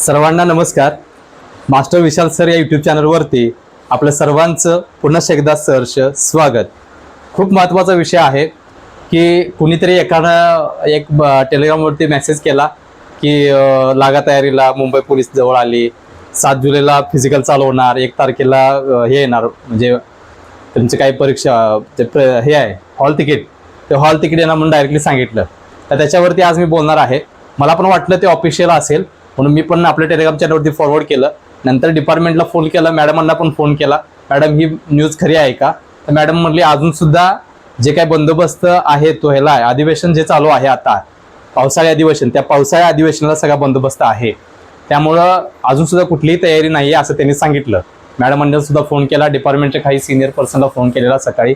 सर्वांना नमस्कार. Master Vishal sir या यूट्यूब चॅनलवरती आपलं सर्वांचं पुन्हा एकदा सहर्ष स्वागत. खूप महत्त्वाचा विषय आहे की कुणीतरी एकानं एक टेलिग्रामवरती मेसेज केला की लागा तयारीला मुंबई पोलीस जवळ आली सात जुलैला फिजिकल चालू होणार एक तारखेला हे येणार म्हणजे त्यांची काही परीक्षा ते हे आहे हॉल तिकीट ते हॉल तिकीट येणार म्हणून डायरेक्टली सांगितलं. तर त्याच्यावरती आज मी बोलणार आहे. मला पण वाटलं ते ऑफिशियल असेल म्हणून मी पण आपल्या टेलिग्राम चॅनलवरती फॉरवर्ड केलं. नंतर डिपार्टमेंटला फोन केला मॅडमांना पण फोन केला. मॅडम ही न्यूज खरी आहे का? तर मॅडम म्हणली अजून सुद्धा जे काही बंदोबस्त आहे तो ह्याला आहे. अधिवेशन जे चालू आहे आता पावसाळी अधिवेशन त्या पावसाळी अधिवेशनाला सगळा बंदोबस्त आहे. त्यामुळं अजून सुद्धा कुठलीही तयारी नाही आहे असं त्यांनी सांगितलं. मॅडमांनी सुद्धा फोन केला. डिपार्टमेंटच्या काही सिनियर पर्सनला फोन केलेला सकाळी.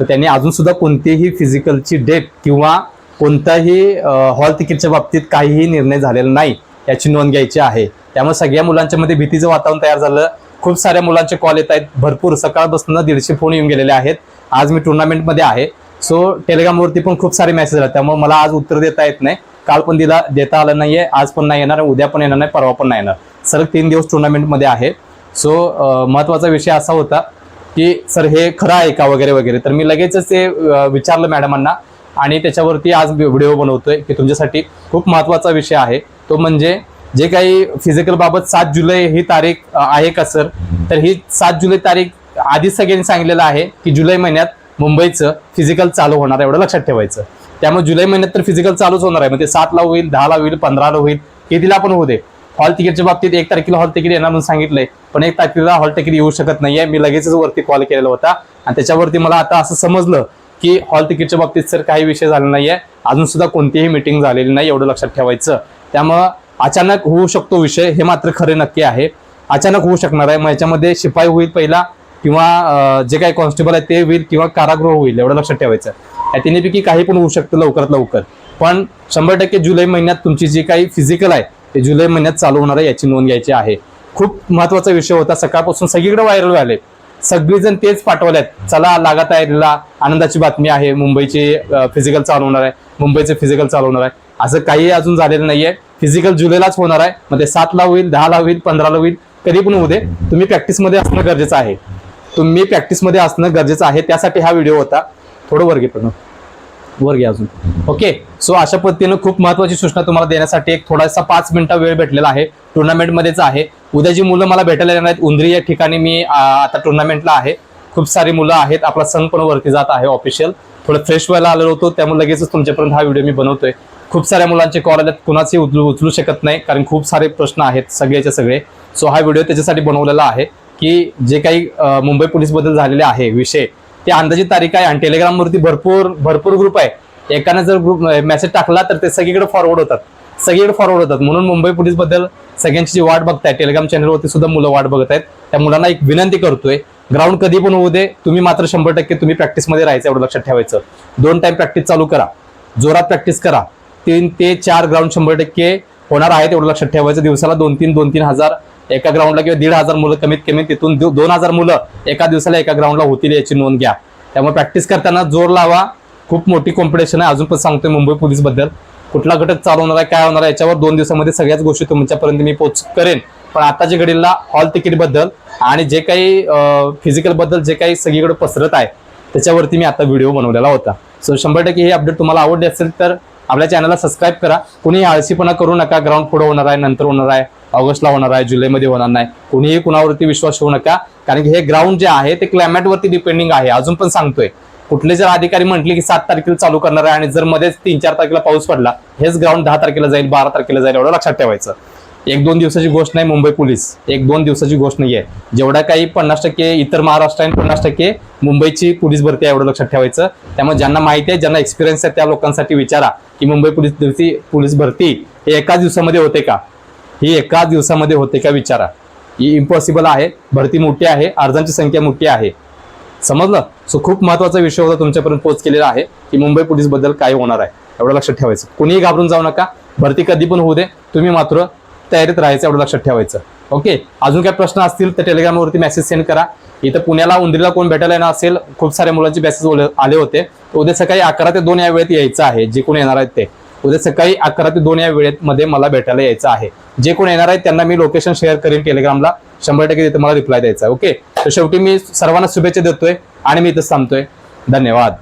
तर त्यांनी अजून सुद्धा कोणतीही फिजिकलची डेट किंवा कोणताही हॉल तिकीटच्या बाबतीत काहीही निर्णय झालेला नाही. याची नोंद घ्यायची आहे. त्यामुळे सगळ्या मुलांच्या मध्ये भीतीचं वातावरण तयार झालं. खूप साऱ्या मुलांचे कॉल येत आहेत. भरपूर. सकाळपासून दीडशे फोन येऊन गेलेले आहेत. आज मी टुर्नामेंटमध्ये आहे. सो टेलिग्रामवरती पण खूप सारे मेसेज आले. त्यामुळे मला आज उत्तर देता येत नाही. काल पण दिला देता आलं नाहीये. आज पण नाही येणार उद्या पण येणार नाही. परवा पण नाही येणार. सलग तीन दिवस टुर्नामेंटमध्ये आहे. सो महत्त्वाचा विषय असा होता की सर हे खरं आहे का? वगैरे वगैरे. तर मी लगेचच ते विचारलं मॅडमांना. आणि त्याच्यावरती आज व्हिडिओ बनवतोय की तुमच्यासाठी खूप महत्त्वाचा विषय आहे. तो म्हणजे जे काही फिजिकल बाबत सात जुलै ही तारीख आहे का सर तर ही सात जुलै तारीख आधीच सगळ्यांनी सांगितलेलं आहे की जुलै महिन्यात मुंबईचं फिजिकल चालू होणार आहे एवढं लक्षात ठेवायचं. त्यामुळे जुलै महिन्यात तर फिजिकल चालूच होणार आहे. म्हणजे सातला होईल दहाला होईल पंधराला होईल कितीला पण होऊ दे. हॉल तिकीटच्या बाबतीत एक तारखेला हॉल तिकीट येणार म्हणून सांगितलंय पण एक तारखेला हॉल तिकीट येऊ शकत नाहीये. मी लगेचच वरती कॉल केलेला होता. आणि त्याच्यावरती मला आता असं समजलं की हॉल तिकीटच्या बाबतीत सर काही विषय झाला नाहीये. अजून सुद्धा कोणतीही मिटिंग झालेली नाही एवढं लक्षात ठेवायचं. त्यामुळं अचानक होऊ शकतो विषय हे मात्र खरे नक्की आहे. अचानक होऊ शकणार आहे. मग याच्यामध्ये शिपाई होईल पहिला किंवा जे काही कॉन्स्टेबल आहे ते होईल किंवा कारागृह होईल एवढं लक्षात ठेवायचं. या तिन्हीपैकी काही पण होऊ शकतं लवकरात लवकर. पण शंभर टक्के जुलै महिन्यात तुमची जी काही फिजिकल आहे ते जुलै महिन्यात चालू होणार आहे याची नोंद घ्यायची आहे. खूप महत्त्वाचा विषय होता. सकाळपासून सगळीकडे व्हायरल व्हायले सगळेजण तेच पाठवल्यात. चला लागा तयारीला आनंदाची बातमी आहे. मुंबईची फिजिकल चालू होणार आहे. मुंबईचे फिजिकल चालू होणार आहे. असं काही अजून झालेलं नाहीये. फिजिकल जुलैलाच होणार आहे. मग ते सातला होईल दहाला होईल पंधराला होईल कधी पण होऊ दे. तुम्ही प्रॅक्टिसमध्ये असणं गरजेचं आहे. तुम्ही प्रॅक्टिसमध्ये असणं गरजेचं आहे. त्यासाठी हा व्हिडिओ होता. थोडं वर्गे पण वर घ्या अजून. ओके सो अशा पद्धतीनं खूप महत्वाची सूचना तुम्हाला देण्यासाठी एक थोडासा पाच मिनिटा वेळ भेटलेला आहे. टुर्नामेंटमध्येच आहे. उद्या जी मुलं मला भेटायला येणार आहेत उंदरी या ठिकाणी मी आता टुर्नामेंटला आहे. खूप सारी मुलं आहेत. आपला संघ पण वरती जात आहे ऑफिशियल थोडं फ्रेश व्हायला आलेलो होतो त्यामुळे लगेचच तुमच्यापर्यंत हा व्हिडिओ मी बनवतोय. खूप साऱ्या मुलांचे कॉल आल्यात कुणाचे उचलू उचलू शकत नाही कारण खूप सारे प्रश्न आहेत सगळ्याचे सगळे. सो हा व्हिडिओ त्याच्यासाठी बनवलेला आहे की जे काही मुंबई पोलीसबद्दल झालेले आहे विषय ते अंदाजित तारीख आहे आणि टेलिग्रामवरती भरपूर भरपूर ग्रुप आहे. एकाने जर ग्रुप मेसेज टाकला तर ते सगळीकडे फॉरवर्ड होतात. सगळीकडे फॉरवर्ड होतात. म्हणून मुंबई पोलीसबद्दल सगळ्यांची जी वाट बघताय टेलिग्राम चॅनलवरती सुद्धा मुलं वाट बघत आहेत. त्या मुलांना एक विनंती करतोय ग्राउंड कधी पण होऊ दे तुम्ही मात्र शंभर टक्के तुम्ही प्रॅक्टिसमध्ये राहायचं एवढं लक्षात ठेवायचं. दोन टाइम प्रॅक्टिस चालू करा. जोरात प्रॅक्टिस करा. तीन ते चार ग्राउंड शंभर टक्के होणार आहेत एवढं लक्षात ठेवायचं. दिवसाला दोन तीन दोन तीन हजार एका ग्राउंडला किंवा दीड हजार मुलं कमीत कमी तिथून दोन हजार मुलं एका दिवसाला एका ग्राउंडला होतील याची नोंद घ्या. त्यामुळे प्रॅक्टिस करताना जोर लावा. खूप मोठी कॉम्पिटिशन आहे. अजून पण सांगतोय मुंबई पोलीसबद्दल कुठला घटक चालू होणार आहे काय होणार आहे याच्यावर दोन दिवसामध्ये सगळ्याच गोष्टी तुमच्यापर्यंत मी पोच करेन. पण आताच्या घडीला हॉल तिकीटबद्दल आणि जे काही फिजिकलबद्दल जे काही सगळीकडे पसरत आहे त्याच्यावरती मी आता व्हिडिओ बनवलेला होता. सो शंभर टक्के हे अपडेट तुम्हाला आवडले असेल तर आपल्या चॅनलला सबस्क्राईब करा. कुणी आळशीपणा करू नका ग्राउंड पुढे होणार आहे नंतर होणार आहे ऑगस्टला होणार आहे जुलैमध्ये होणार नाही. कुणीही कुणावरती विश्वास ठेवू नका. कारण की हे ग्राउंड जे आहे ते क्लायमॅटवरती डिपेंडिंग आहे. अजून पण सांगतोय. कुठले जर अधिकारी म्हटले की सात तारखेला चालू करणार आहे आणि जर मध्येच तीन चार तारखेला पाऊस पडला हेच ग्राउंड दहा तारखेला जाईल बारा तारखेला जाईल एवढं लक्षात ठेवायचं. एक दोन दिवसाची गोष्ट नाही मुंबई पोलीस. एक दोन दिवसाची गोष्ट नाही आहे जेवढा काही पन्नास टक्के इतर महाराष्ट्र आणि पन्नास टक्के मुंबईची पोलीस भरती आहे एवढं लक्षात ठेवायचं. त्यामुळे ज्यांना माहिती आहे ज्यांना एक्सपिरियन्स आहे त्या लोकांसाठी विचारा की मुंबई पोलीस भरती पोलीस भरती हे एकाच दिवसामध्ये होते का? ही एकाच दिवसामध्ये होते का विचारा. ही इम्पॉसिबल आहे. भरती मोठी आहे. अर्जांची संख्या मोठी आहे. समजलं? सो खूप महत्त्वाचा विषय होता तुमच्यापर्यंत पोच केलेला आहे की मुंबई पोलीसबद्दल काय होणार आहे. एवढं लक्षात ठेवायचं. कोणीही घाबरून जाऊ नका. भरती कधी पण होऊ दे. तुम्ही मात्र तयारीत राहायचं एवढं लक्षात ठेवायचं. ओके अजून काय प्रश्न असतील तर टेलिग्रामवरती मेसेज सेंड करा. इथं पुण्याला उंदरीला कोण भेटायला येणार असेल खूप साऱ्या मुलांचे मेसेज आले होते. उद्या सकाळी अकरा ते दोन या वेळेत यायचं आहे जे कोण येणार आहेत ते. उद्या सकाळी अकरा ते दोन या वेळेत मध्ये मला भेटायला यायचं आहे. जे कोण येणार आहेत त्यांना मी लोकेशन शेअर करेन टेलिग्रामला शंभर टक्के तिथे मला रिप्लाय द्यायचा ओके तर शेवटी मी सर्वांना शुभेच्छा देतोय आणि मी इथं थांबतोय. धन्यवाद.